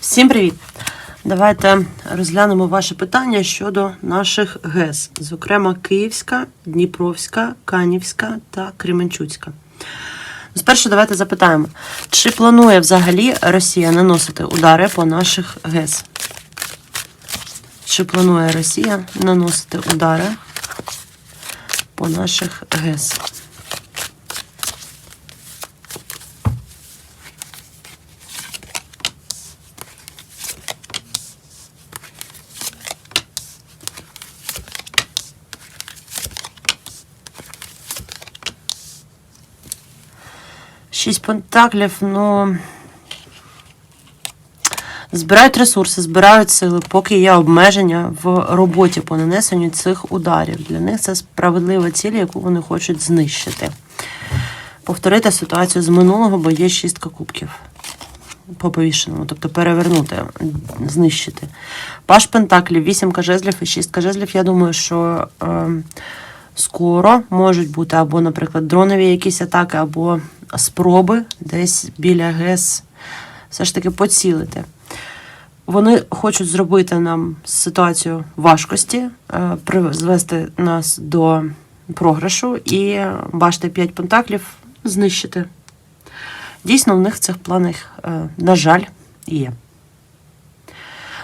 Всім привіт! Давайте розглянемо ваше питання щодо наших ГЕС, зокрема Київська, Дніпровська, Канівська та Кременчуцька. Спершу давайте запитаємо, чи планує взагалі Росія наносити удари по наших ГЕС? Чи планує Росія наносити удари по наших ГЕС? Шість пентаклів, ну. Збирають ресурси, збирають сили, поки є обмеження в роботі по нанесенню цих ударів. Для них це справедлива ціль, яку вони хочуть знищити. Повторити ситуацію з минулого, бо є шістка кубків по повішеному, тобто перевернути, знищити. Паш Пентаклів, вісімка жезлів і шістка жезлів. Я думаю, що е, скоро можуть бути або, наприклад, дронові якісь атаки, або спроби десь біля ГЕС все ж таки поцілити. Вони хочуть зробити нам ситуацію важкості, е, призвести нас до програшу і бачите, 5 пентаклів знищити. Дійсно, в них в цих планах, е, на жаль, є.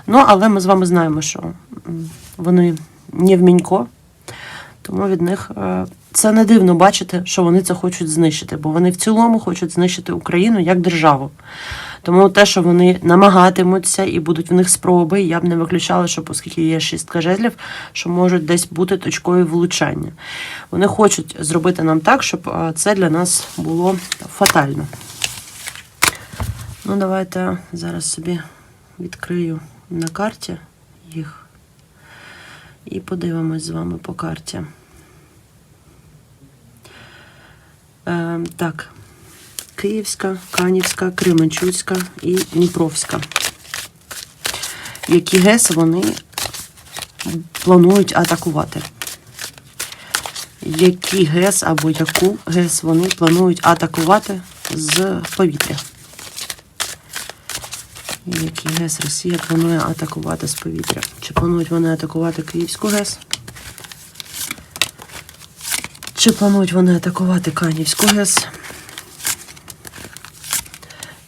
Ну, але ми з вами знаємо, що вони не в мінько, тому від них е, це не дивно бачити, що вони це хочуть знищити, бо вони в цілому хочуть знищити Україну як державу. Тому те, що вони намагатимуться і будуть в них спроби, я б не виключала, що оскільки є шістка жезлів, що можуть десь бути точкою влучання. Вони хочуть зробити нам так, щоб це для нас було фатально. Ну, давайте зараз собі відкрию на карті їх і подивимось з вами по карті. Е, так, Київська, Канівська, Кременчуцька і Дніпровська. Які ГЕС вони планують атакувати? Які ГЕС або яку ГЕС вони планують атакувати з повітря? Який ГЕС Росія планує атакувати з повітря? Чи планують вони атакувати Київську ГЕС? Чи планують вони атакувати Канівську ГЕС?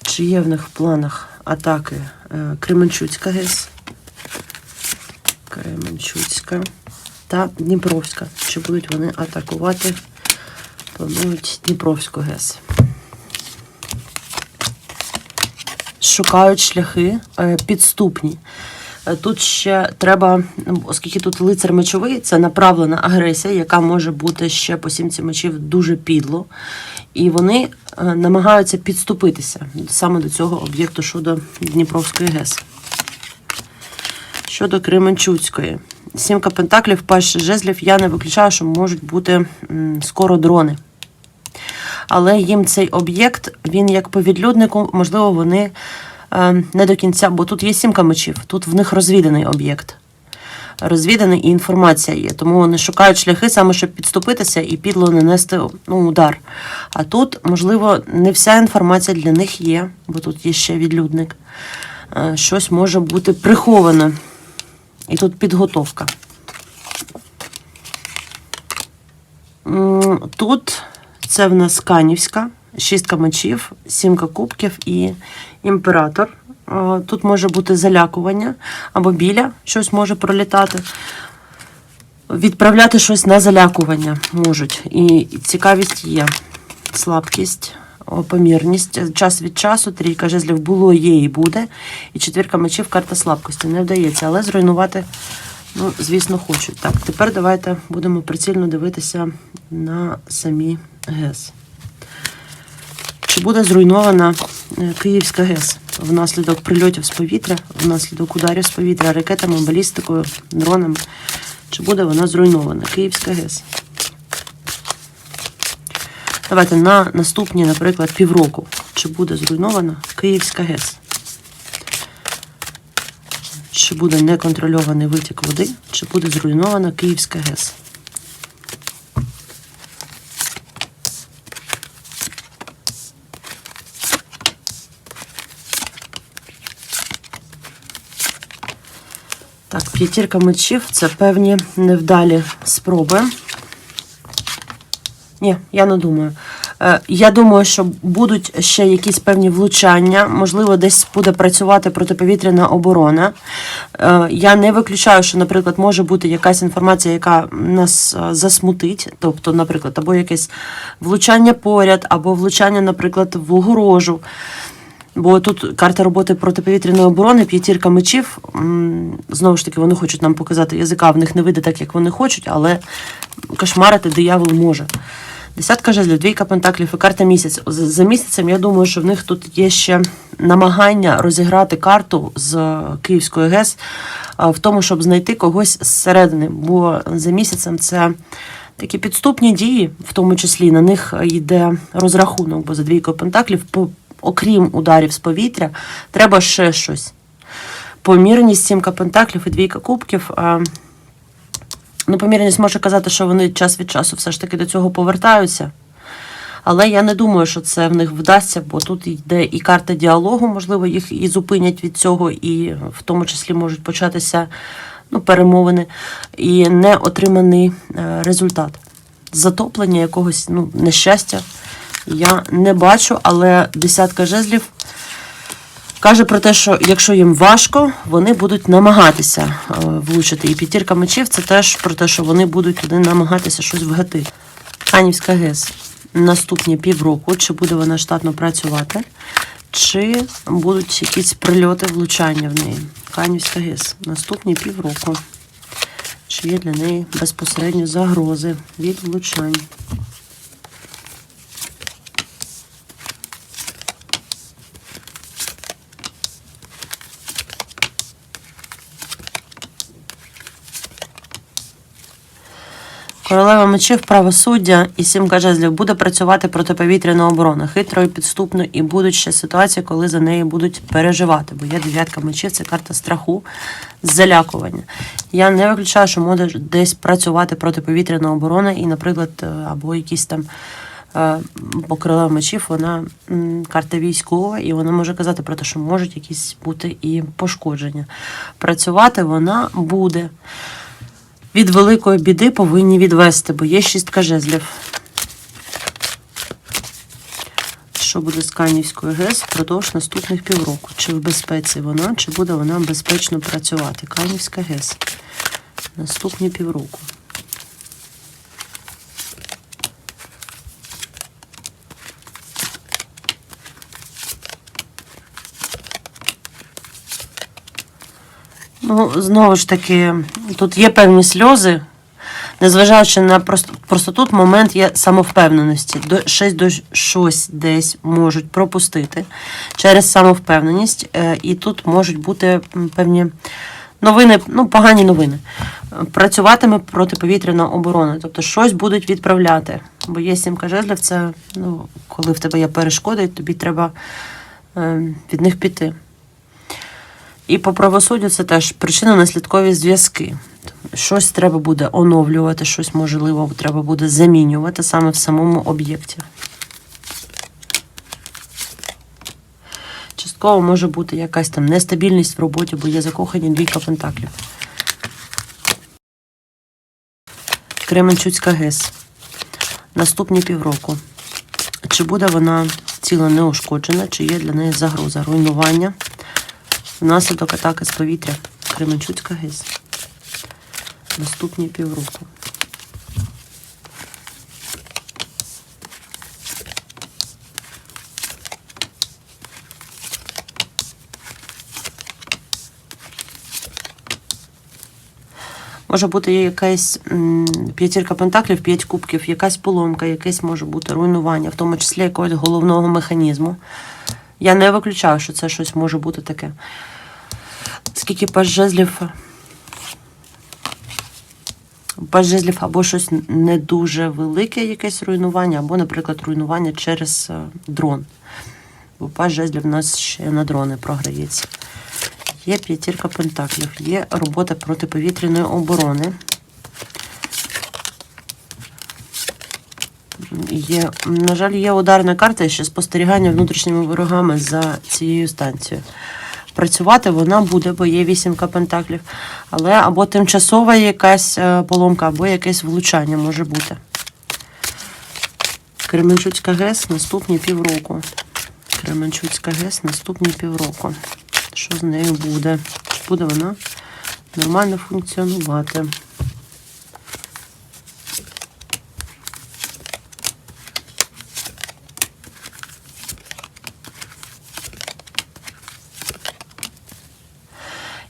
Чи є в них в планах атаки е, Кременчуцька ГЕС? Кременчуцька та Дніпровська. Чи будуть вони атакувати? Планують Дніпровську ГЕС. Шукають шляхи е, підступні. Е, Тут ще треба, оскільки тут лицар мечовий, це направлена агресія, яка може бути ще по сімці мечів дуже підло. І вони е, намагаються підступитися саме до цього об'єкту щодо Дніпровської ГЕС. Щодо Кременчуцької. Сімка пентаклів, паш жезлів, я не виключаю, що можуть бути скоро дрони. Але їм цей об'єкт, він як по відлюднику, можливо, вони не до кінця, бо тут є сімка мечів, тут в них розвіданий об'єкт. Розвіданий і інформація є. Тому вони шукають шляхи саме, щоб підступитися і підло нанести ну, удар. А тут, можливо, не вся інформація для них є, бо тут є ще відлюдник. Е, Щось може бути приховане. І тут підготовка. Тут це в нас Канівська, шістка мечів, сімка кубків і імператор. Е, Тут може бути залякування або біля щось може пролітати. Відправляти щось на залякування можуть. І цікавість є. Слабкість, помірність. Час від часу, трійка жезлів було, є і буде. І четвірка мечів карта слабкості. Не вдається, але зруйнувати, ну, звісно, хочуть. Так, тепер давайте будемо прицільно дивитися на самі ГЕС. Чи буде зруйнована е, Київська ГЕС внаслідок прильотів з повітря, внаслідок ударів з повітря, ракетами, балістикою, дронами? Чи буде вона зруйнована? Київська ГЕС. Давайте на наступні, наприклад, півроку. Чи буде зруйнована Київська ГЕС? Чи буде неконтрольований витік води, чи буде зруйнована Київська ГЕС? Так, п'ятірка мечів це певні невдалі спроби. Ні, я не думаю. Е, Я думаю, що будуть ще якісь певні влучання, можливо, десь буде працювати протиповітряна оборона. Е, Я не виключаю, що, наприклад, може бути якась інформація, яка нас е, засмутить, тобто, наприклад, або якесь влучання поряд, або влучання, наприклад, в огорожу. Бо тут карта роботи протиповітряної оборони, п'ятірка мечів. Знову ж таки, вони хочуть нам показати язика, в них не вийде так, як вони хочуть, але кошмарити диявол може. Десятка жезлів, двійка пентаклів і карта місяць. За місяцем я думаю, що в них тут є ще намагання розіграти карту з Київської ГЕС в тому, щоб знайти когось зсередини. Бо за місяцем це такі підступні дії, в тому числі на них йде розрахунок, бо за двійкою пентаклів, окрім ударів з повітря, треба ще щось. Помірність, сімка пентаклів і двійка кубків. Ну, помірність може казати, що вони час від часу все ж таки до цього повертаються. Але я не думаю, що це в них вдасться, бо тут йде і карта діалогу, можливо, їх і зупинять від цього, і в тому числі можуть початися ну, перемовини, і не отриманий е, результат. Затоплення якогось ну, нещастя я не бачу, але десятка жезлів Каже про те, що якщо їм важко, вони будуть намагатися е, влучити. І п'ятірка мечів це теж про те, що вони будуть туди намагатися щось вгати. Канівська ГЕС наступні півроку, чи буде вона штатно працювати, чи будуть якісь прильоти влучання в неї. Канівська ГЕС наступні півроку. Чи є для неї безпосередньо загрози від влучань? Королева мечів, правосуддя і сімка жезлів буде працювати протиповітряна оборона, хитро і підступно, і будуть ще ситуації, коли за неї будуть переживати. Бо є дев'ятка мечів, це карта страху, залякування. Я не виключаю, що може десь працювати протиповітряна оборона, і, наприклад, е, або якісь там. е, Бо королева мечів, вона карта військова, і вона може казати про те, що можуть якісь бути і пошкодження. Працювати вона буде від великої біди повинні відвести, бо є шістка жезлів. Що буде з Канівською ГЕС впродовж наступних півроку? Чи в безпеці вона, чи буде вона безпечно працювати? Канівська ГЕС. Наступні півроку. Ну, знову ж таки, тут є певні сльози, незважаючи на просто, просто тут момент є самовпевненості. До, щось, до, щось десь можуть пропустити через самовпевненість, е, і тут можуть бути певні новини, ну, погані новини. Працюватиме протиповітряна оборона, тобто щось будуть відправляти. Бо є сімка жезлів, це ну, коли в тебе є перешкоди, тобі треба е, від них піти. І по правосуддю це теж причинно-наслідкові зв'язки. Щось треба буде оновлювати, щось можливо треба буде замінювати саме в самому об'єкті. Частково може бути якась там нестабільність в роботі, бо є закохані двійка пентаклів. Кременчуцька ГЕС. Наступні півроку. Чи буде вона ціла неушкоджена, чи є для неї загроза руйнування? Внаслідок атаки з повітря Кременчуцька ГЕС. Наступні півроку. Може бути якась п'ятірка пентаклів, п'ять кубків, якась поломка, якесь може бути руйнування, в тому числі якогось головного механізму. Я не виключаю, що це щось може бути таке. Скільки паж жезлів. Паж жезлів або щось не дуже велике, якесь руйнування, або, наприклад, руйнування через е, дрон. Бо паж жезлів в нас ще на дрони програється. Є п'ятірка пентаклів, є робота протиповітряної оборони. Є, на жаль, є ударна карта ще спостерігання внутрішніми ворогами за цією станцією. працювати вона буде, бо є вісімка пентаклів. Але або тимчасова якась е, поломка, або якесь влучання може бути. Кременчуцька ГЕС наступні півроку. Кременчуцька ГЕС наступні півроку. Що з нею буде? Буде вона нормально функціонувати?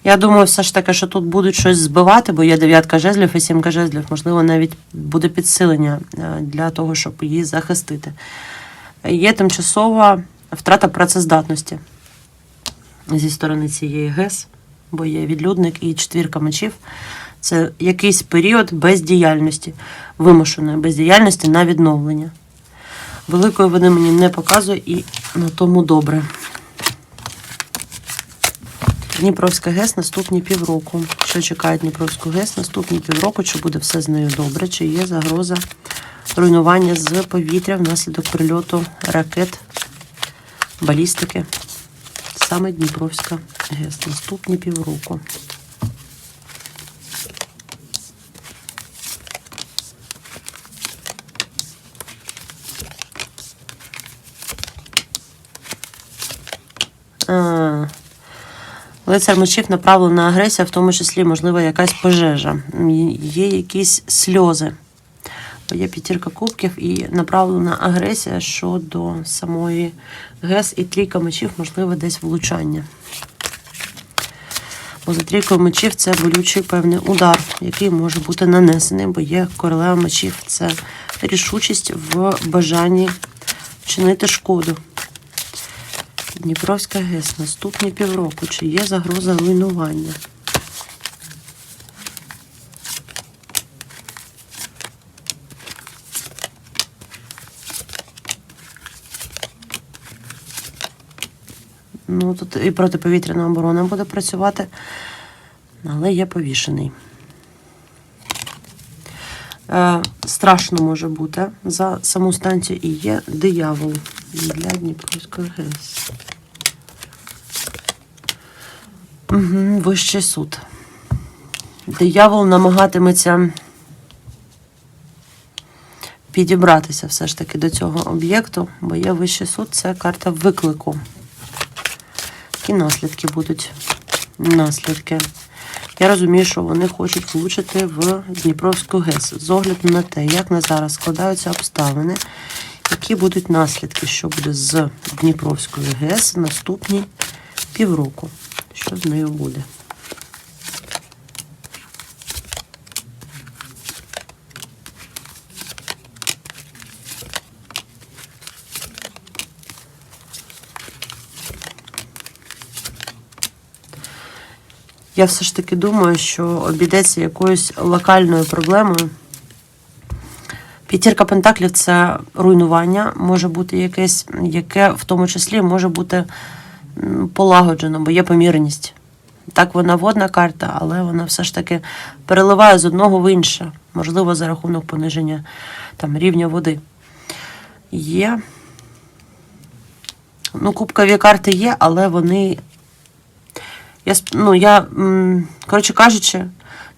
Я думаю, все ж таки, що тут будуть щось збивати, бо є дев'ятка жезлів і сімка жезлів. Можливо, навіть буде підсилення е, для того, щоб її захистити. Є тимчасова втрата працездатності зі сторони цієї ГЕС, бо є відлюдник і четвірка мечів. Це якийсь період бездіяльності, вимушеної бездіяльності на відновлення. Великої вони мені не показує і на тому добре. Дніпровська ГЕС наступні півроку. Що чекає Дніпровську ГЕС наступні півроку? Чи буде все з нею добре? Чи є загроза руйнування з повітря внаслідок прильоту ракет, балістики? Саме Дніпровська ГЕС наступні півроку. А, Лицар мечів направлена агресія, в тому числі, можливо, якась пожежа. Є якісь сльози. Є п'ятірка кубків і направлена агресія щодо самої ГЕС і трійка мечів, можливо, десь влучання. Бо за трійкою мечів це болючий певний удар, який може бути нанесений, бо є королева мечів. Це рішучість в бажанні чинити шкоду. Дніпровська ГЕС наступні півроку. Чи є загроза руйнування? Ну, тут і протиповітряна оборона буде працювати, але є повішений. Е, страшно може бути за саму станцію і є диявол для Дніпровської ГЕС. Вищий суд. Диявол намагатиметься підібратися все ж таки до цього об'єкту, бо є вищий суд, це карта виклику. Які наслідки будуть? Наслідки. Я розумію, що вони хочуть влучити в Дніпровську ГЕС з огляду на те, як на зараз складаються обставини, які будуть наслідки, що буде з Дніпровською ГЕС наступні півроку. Що з нею буде? Я все ж таки думаю, що обійдеться якоюсь локальною проблемою. П'ятірка пентаклів це руйнування, може бути якесь, яке в тому числі може бути полагоджено, бо є помірність. Так, вона водна карта, але вона все ж таки переливає з одного в інше, можливо, за рахунок пониження там, рівня води. Є. Ну, кубкові карти є, але вони я, ну, я, коротше кажучи,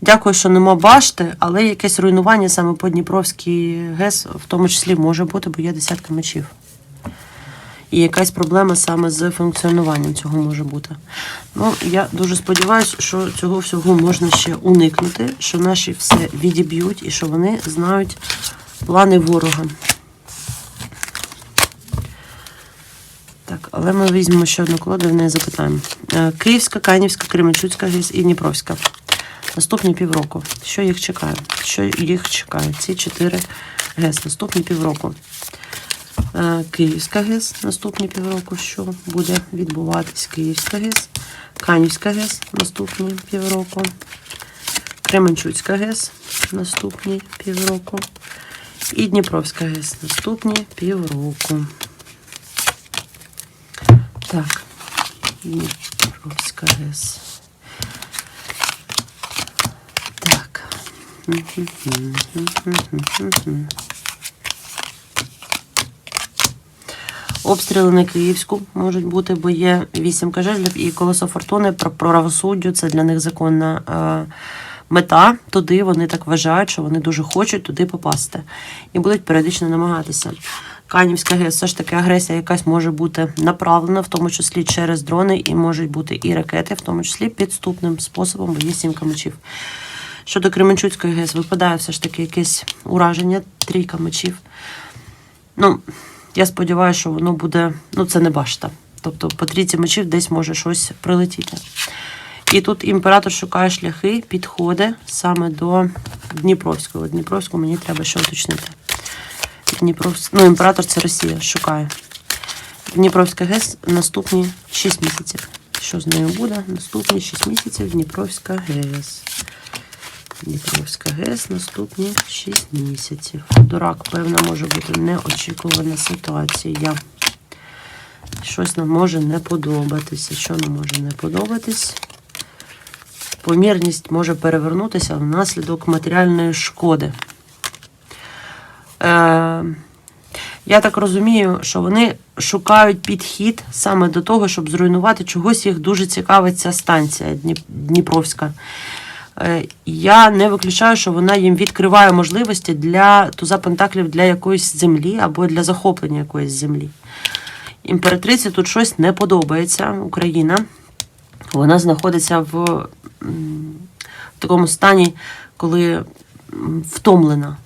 дякую, що нема башти, але якесь руйнування саме по Дніпровській ГЕС, в тому числі може бути, бо є десятка мечів. І якась проблема саме з функціонуванням цього може бути. Ну, я дуже сподіваюся, що цього всього можна ще уникнути, що наші все відіб'ють і що вони знають плани ворога. Так, але ми візьмемо ще одну колоду і в неї запитаємо. Е, Київська, Канівська, Кременчуцька ГЕС і Дніпровська. Наступні півроку. Що їх чекає? Що їх чекає? Ці чотири ГЕС. Наступні півроку. Е, Київська ГЕС. Наступні півроку. Що буде відбуватись? Київська ГЕС. Канівська ГЕС. Наступні півроку. Кременчуцька ГЕС. Наступні півроку. І Дніпровська ГЕС. Наступні півроку. Так, Дніпровська ГЕС. Так. Обстріли на Київську можуть бути, бо є вісімка жезлів і колесо фортуни про правосуддю. Це для них законна е, мета. Туди вони так вважають, що вони дуже хочуть туди попасти і будуть періодично намагатися. Канівська ГЕС, все ж таки агресія якась може бути направлена, в тому числі через дрони, і можуть бути і ракети, в тому числі підступним способом, бо є сімка мечів. Щодо Кременчуцької ГЕС, випадає все ж таки якесь ураження, трійка мечів. Ну, я сподіваюся, що воно буде. Ну, це не башта. Тобто по трійці мечів десь може щось прилетіти. І тут імператор шукає шляхи, підходи саме до Дніпровського. Дніпровську мені треба ще уточнити. Дніпровськ... Ну, імператор це Росія, шукає. Дніпровська ГЕС наступні 6 місяців. Що з нею буде? Наступні 6 місяців Дніпровська ГЕС. Дніпровська ГЕС наступні 6 місяців. Дурак, певно, може бути неочікувана ситуація. Щось нам може не подобатися. Що нам може не подобатись? Помірність може перевернутися внаслідок матеріальної шкоди. Е, я так розумію, що вони шукають підхід саме до того, щоб зруйнувати чогось їх дуже цікавить ця станція Дніпровська. Е, Я не виключаю, що вона їм відкриває можливості для туза пентаклів для якоїсь землі або для захоплення якоїсь землі. Імператриці тут щось не подобається. Україна. Вона знаходиться в, в такому стані, коли втомлена.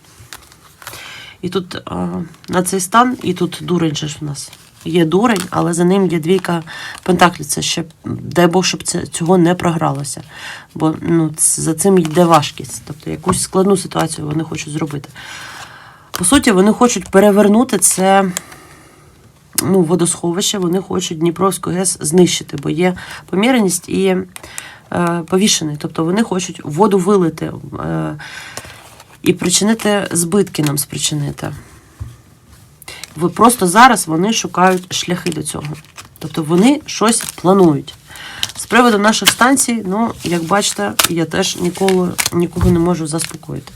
І тут а, на цей стан, і тут дурень же ж в нас. Є дурень, але за ним є двійка пентаклів. Це ще дай Бог, щоб це цього не програлося. Бо ну, за цим йде важкість. Тобто якусь складну ситуацію вони хочуть зробити. По суті, вони хочуть перевернути це ну, водосховище, вони хочуть Дніпровську ГЕС знищити, бо є поміреність і е, повішений. Тобто вони хочуть воду вилити е, і причинити збитки нам спричинити. Ви просто зараз вони шукають шляхи до цього. Тобто вони щось планують. З приводу наших станцій, ну, як бачите, я теж ніколи нікого не можу заспокоїти.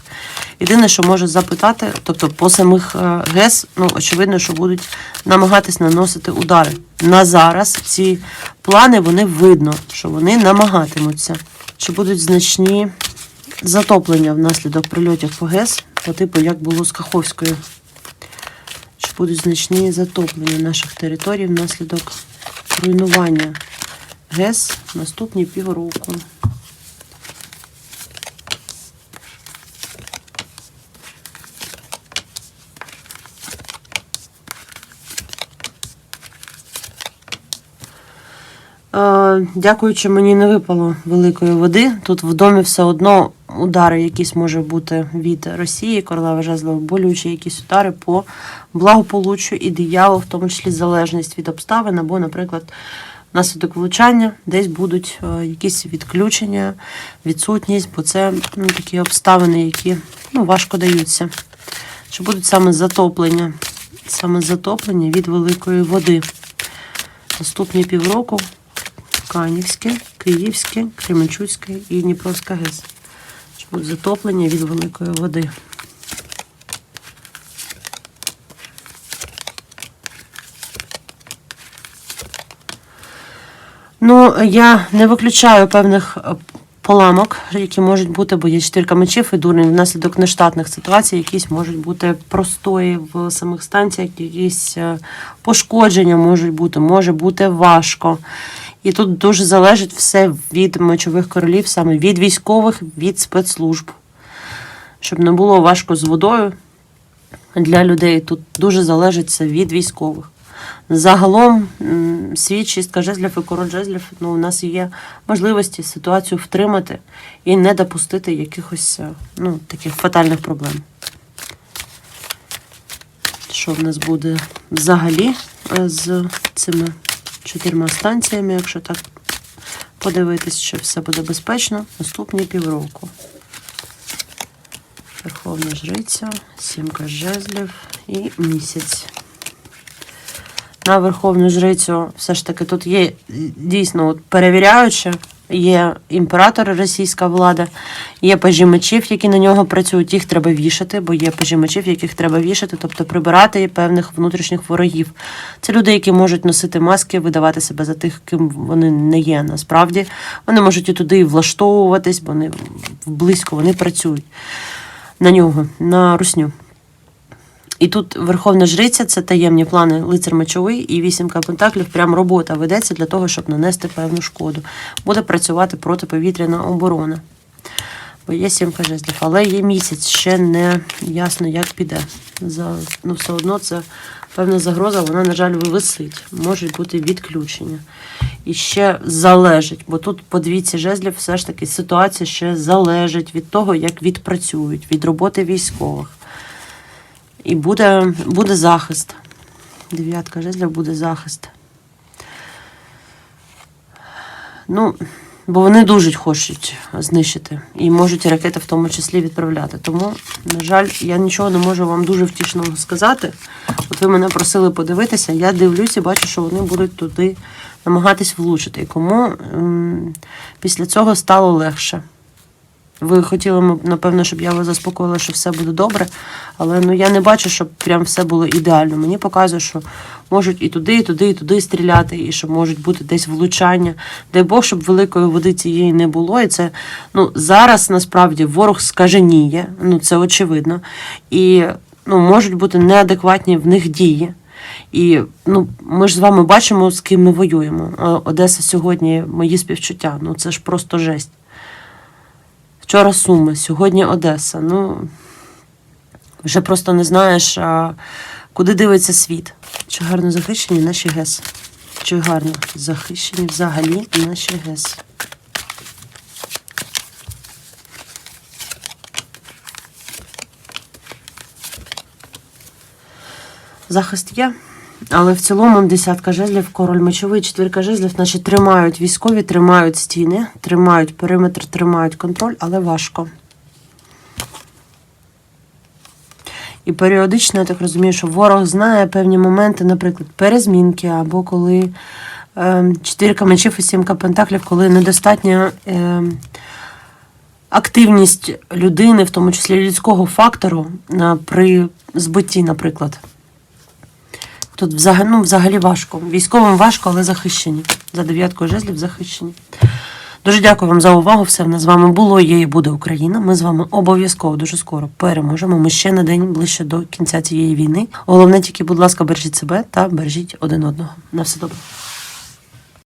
Єдине, що можу запитати, тобто по самих е, ГЕС, ну, очевидно, що будуть намагатись наносити удари. На зараз ці плани вони видно, що вони намагатимуться. Чи будуть значні затоплення внаслідок прильотів по ГЕС, по типу, як було з Каховською. Чи будуть значні затоплення наших територій внаслідок руйнування ГЕС наступні півроку. Е, Дякуючи, мені не випало великої води. Тут в домі все одно удари якісь може бути від Росії, королева жезлова, болючі якісь удари по благополуччю і диявол, в тому числі залежність від обставин, або, наприклад, внаслідок влучання десь будуть е, якісь відключення, відсутність, бо це ну, такі обставини, які ну, важко даються. Чи будуть саме затоплення, саме затоплення від великої води. Наступні півроку Канівське, Київське, Кременчуцьке і Дніпровська ГЕС. Будуть затоплення від великої води. Ну, я не виключаю певних е, поламок, які можуть бути, бо є чотирка мечів і дурень внаслідок нештатних ситуацій, якісь можуть бути простої в самих станціях, якісь е, пошкодження можуть бути, може бути важко. І тут дуже залежить все від мечових королів, саме від військових, від спецслужб. Щоб не було важко з водою для людей. Тут дуже залежить це від військових. Загалом світ шістка жезлів і король жезлів, ну, у нас є можливості ситуацію втримати і не допустити якихось е, ну, таких фатальних проблем. Що в нас буде взагалі е, з цими чотирма станціями, якщо так подивитись, що все буде безпечно, наступні півроку. Верховна жриця, сімка жезлів і місяць. На Верховну жрицю все ж таки тут є дійсно от перевіряючи Є імператор, російська влада, є пажі мечів, які на нього працюють. Їх треба вішати, бо є пажі мечів, яких треба вішати, тобто прибирати певних внутрішніх ворогів. Це люди, які можуть носити маски, видавати себе за тих, ким вони не є. Насправді вони можуть і туди влаштовуватись, бо вони близько вони працюють на нього, на русню. І тут Верховна Жриця це таємні плани лицар мечовий і вісімка пентаклів. Прям робота ведеться для того, щоб нанести певну шкоду. Буде працювати протиповітряна оборона. Бо є сімка жезлів, але є місяць, ще не ясно, як піде. За, ну, все одно це певна загроза, вона, на жаль, висить. Можуть бути відключення. І ще залежить, бо тут по двійці жезлів все ж таки ситуація ще залежить від того, як відпрацюють, від роботи військових. І буде, буде захист. Дев'ятка жезлів буде захист. Ну, бо вони дуже хочуть знищити і можуть ракети в тому числі відправляти. Тому, на жаль, я нічого не можу вам дуже втішного сказати. От ви мене просили подивитися, я дивлюся і бачу, що вони будуть туди намагатись влучити. І кому м, після цього стало легше. Ви хотіли, напевно, щоб я вас заспокоїла, що все буде добре, але ну я не бачу, щоб прям все було ідеально. Мені показує, що можуть і туди, і туди, і туди стріляти, і що можуть бути десь влучання. Дай Бог, щоб великої води цієї не було. І це ну зараз насправді ворог скаженіє, ну це очевидно. І ну, можуть бути неадекватні в них дії. І ну, ми ж з вами бачимо, з ким ми воюємо. Одеса сьогодні, мої співчуття. Ну це ж просто жесть. Вчора Суми, сьогодні Одеса. Ну вже просто не знаєш, а, куди дивиться світ. Чи гарно захищені наші ГЕС? Чи гарно захищені взагалі наші ГЕС? Захист є, але в цілому десятка жезлів, король мечовий, четвірка жезлів, значить тримають військові, тримають стіни, тримають периметр, тримають контроль, але важко. І періодично, я так розумію, що ворог знає певні моменти, наприклад, перезмінки, або коли е, мечів і сімка пентаклів, коли недостатня е, активність людини, в тому числі людського фактору, е, при збитті, наприклад. Тут взагалі, ну, взагалі важко. Військовим важко, але захищені. За дев'яткою жезлів захищені. Дуже дякую вам за увагу. Все в нас з вами було, є і буде Україна. Ми з вами обов'язково дуже скоро переможемо. Ми ще на день ближче до кінця цієї війни. Головне тільки, будь ласка, бережіть себе та бережіть один одного. На все добре.